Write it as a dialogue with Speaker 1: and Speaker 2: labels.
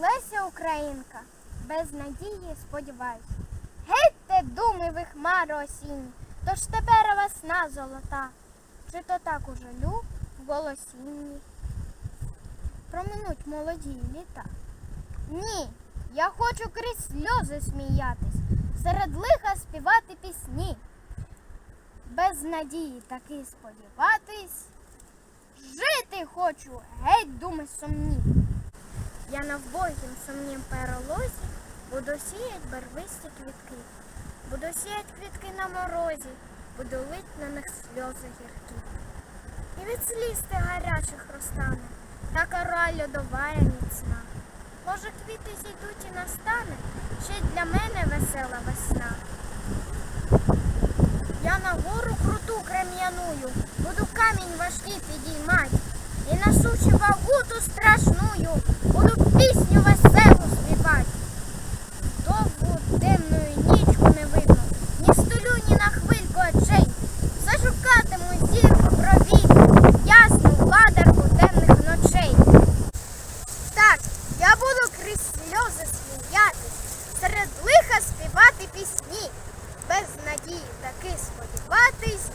Speaker 1: Леся Українка, без надії сподіваюсь. Гетьте думи ви хмари осінні, тож тепер весна золота. Чи то так у жалю в голосінні? Проминуть молоді літа. Ні, я хочу крізь сльози сміятись, серед лиха співати пісні. Без надії таки сподіватись. Жити хочу, геть думи сумні. Я на вбогім сумнім перелозі буду сіять барвисті квітки, буду сіять квітки на морозі, буду лить на них сльози гіркі. І від сліз ти гарячих розтане, та кора льодовая міцна. Може, квіти зійдуть і настане, ще й для мене весела весна. Я на гору круту крем'яную, буду і несучи вагу ту страшную, буду пісню веселу співать. Довгу темною нічку не видно, ні столю, ні на хвильку очей. Все шукатиму зірку провік, ясну владарку темних ночей. Так, я буду крізь сльози сміятись, серед лиха співати пісні, без надії таки сподіватись,